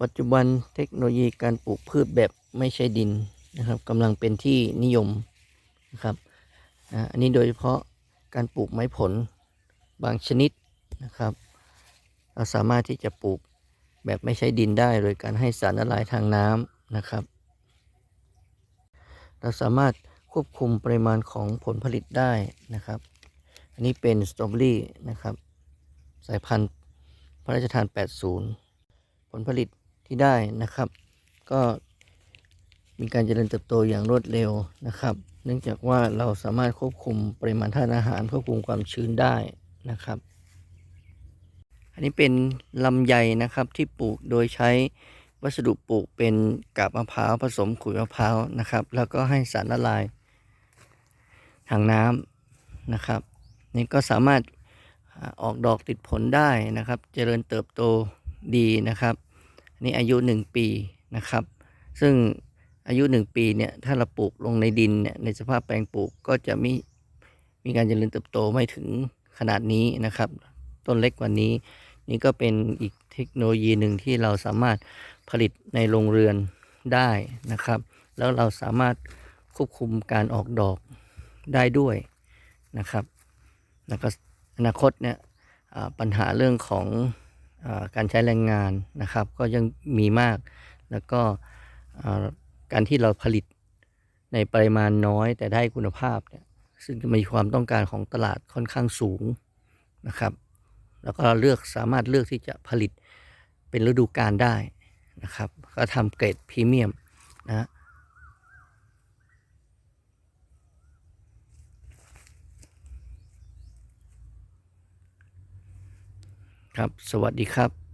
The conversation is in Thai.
ปัจจุบันเทคโนโลยีการปลูกพืชแบบไม่ใช่ดินนะครับกำลังเป็นที่นิยมนะครับอันนี้โดยเฉพาะการปลูกไม้ผลบางชนิดนะครับ เราสามารถที่จะปลูกแบบไม่ใช้ดินได้ โดยการให้สารละลายทางน้ำนะครับ เราสามารถควบคุมปริมาณของผลผลิตได้นะครับ อันนี้เป็นสตรอเบอรี่นะครับ สายพันธุ์พระราชทาน 80 ผลผลิต ที่ได้นะครับ ก็มีการเจริญเติบโตอย่างรวดเร็วนะครับ เนื่องจากว่าเราสามารถควบคุมปริมาณธาตุอาหารควบคุมความชื้นได้นะครับ อันนี้เป็นลำไยนะครับที่ปลูกโดยใช้วัสดุปลูกเป็นกาบมะพร้าวผสมขุยมะพร้าวนะครับ แล้วก็ให้สารละลายทางน้ำนะครับนี่ก็สามารถอ่าออกดอกติดผลได้นะครับ เจริญเติบโตดีนะครับ นี่อายุ 1 ปีนะครับ ซึ่งอายุ 1 ปีเนี่ยถ้าเราปลูกลงในดินเนี่ยในสภาพแปลงปลูกก็จะมีมีการเจริญเติบโตไม่ถึงขนาดนี้นะครับ ต้นเล็กกว่านี้ นี่ก็เป็นอีกเทคโนโลยีหนึ่งที่เราสามารถผลิตในโรงเรือนได้นะครับ แล้วเราสามารถควบคุมการออกดอกได้ด้วยนะครับแล้วก็อนาคตเนี่ยปัญหาเรื่องของ การใช้แรงงานนะครับ ก็ยังมีมาก แล้วก็การที่เราผลิตในปริมาณน้อยแต่ได้คุณภาพเนี่ยซึ่งมีความต้องการของตลาดค่อนข้างสูงนะครับ แล้วก็เลือกสามารถเลือกที่จะผลิตเป็นฤดูกาลได้นะครับ ก็ทำเกรดพรีเมียมนะฮะ ครับ สวัสดีครับ